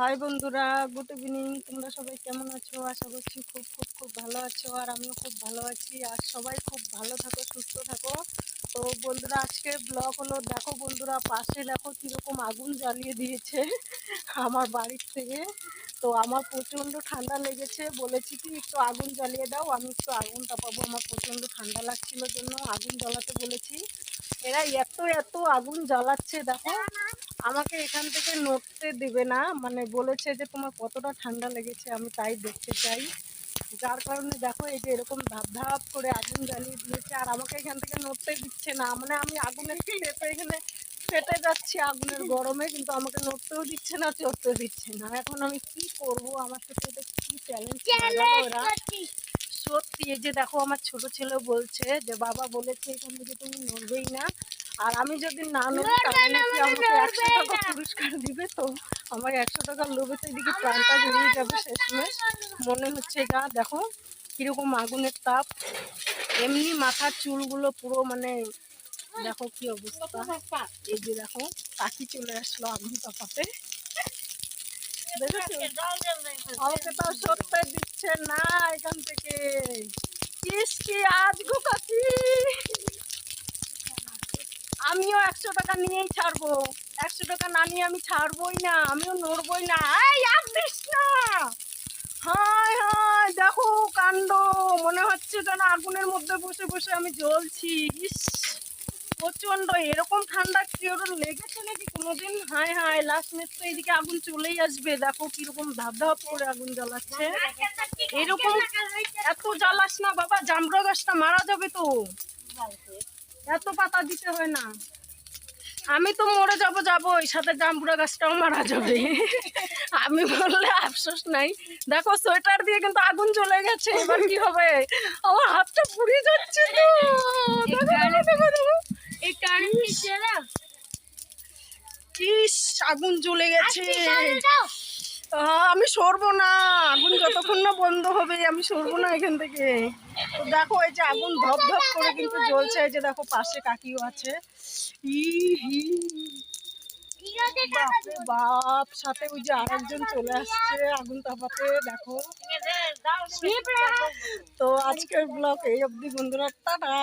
High বন্ধুরা, good evening. তোমরা সবাই কেমন আছো? আশা করছি খুব খুব খুব ভালো আছো, আর আমিও খুব ভালো আছি। আর সবাই খুব ভালো থাকো, সুস্থ থাকো। তো বন্ধুরা আজকে ব্লগ হলো, দেখো বন্ধুরা, পাশে দেখো কীরকম আগুন জ্বালিয়ে দিয়েছে আমার বাড়ির থেকে। তো আমার প্রচণ্ড ঠান্ডা লেগেছে, বলেছি কি, একটু আগুন জ্বালিয়ে দাও, আমি একটু আগুন তাপাবো আমার প্রচণ্ড ঠান্ডা লাগছিল জন্য আগুন জ্বালাতে বলেছি। এরা এত এত আগুন জ্বালাচ্ছে, দেখো। আমাকে এখান থেকে নড়তে দেবে না। মানে বলেছে যে তোমার কতটা ঠান্ডা লেগেছে আমি তাই দেখতে চাই। যার কারণে দেখো এই যে এরকম ধাপ ধাপ করে আগুন জ্বালিয়ে দিয়েছে আর আমাকে এখান থেকে নড়তে দিচ্ছে না। মানে আমি আগুনের খেতে এখানে ফেটে যাচ্ছি আগুনের গরমে কিন্তু আমাকে নড়তেও দিচ্ছে না চড়তে দিচ্ছে না। এখন আমি কি করব? আমার সাথে এটা কি চ্যালেঞ্জ ওরা? সত্যি এই যে দেখো আমার ছোট ছেলে বলছে যে বাবা বলেছে এখান থেকে তুমি নড়বেই না। আর আমি যদি না নড়ি তাহলে নাকি আমাকে একশো টাকা পুরস্কার দিবে তো আমার একশো টাকার লোভে তো এদিকে প্রাণটা বেরিয়ে যাবে শেষমেশ মনে হচ্ছে গা দেখো কীরকম আগুনের তাপ। এমনি মাথার চুলগুলো পুরো মানে দেখো কি অবস্থা। এই যে দেখো পাখি চলে আসলো আগুন তাপাতে। আমাকে তো সরতে দিচ্ছে না এখান থেকে। কিসকি আজ গো কাকি? আমিও একশো টাকা নিয়েই ছাড়বো। একশো টাকা না নিয়ে আমি ছাড়বই না, আমিও নড়বই না। এই আর দিস না! হায় হায়, দেখো কাণ্ড। মনে হচ্ছে যেন আগুনের মধ্যে বসে বসে আমি জ্বলছি। ইস প্রচণ্ড এরকম ঠান্ডা কেউ লেগেছে নাকি কোনোদিন? হায় হায় লাস্ট মেস তো এইদিকে আগুন চলেই আসবে। দেখো কীরকম ধাপ ধাপ করে আগুন জ্বালাচ্ছে। এরকম এত জ্বালাস না বাবা জামরো গাছটা মারা যাবে তো। এত পাতা দিতে হয় না। আমি তো মরে যাব যাব ওই সাথে জামপুরা গাছটাও মারা যাবে। আমি বললে আফসোস নাই। দেখো সোয়েটার দিয়ে কিন্তু আগুন চলে গেছে এবার কি হবে? আমার হাতটা পুড়ে যাচ্ছে। ইস আগুন জ্বলে গেছে। আমি সরবো না। আগুন যতক্ষণ না বন্ধ হবে আমি সরবো না এখান থেকে। তো দেখো এই যে আগুন ধপ ধপ করে কিন্তু জ্বলছে এই যে দেখো পাশে কাকিও আছে। বাপ সাথে ওই যে আরেকজন চলে আসছে আগুন তাপাতে দেখো। তো আজকের ব্লগ এই অবধি বন্ধুরা। টাটা।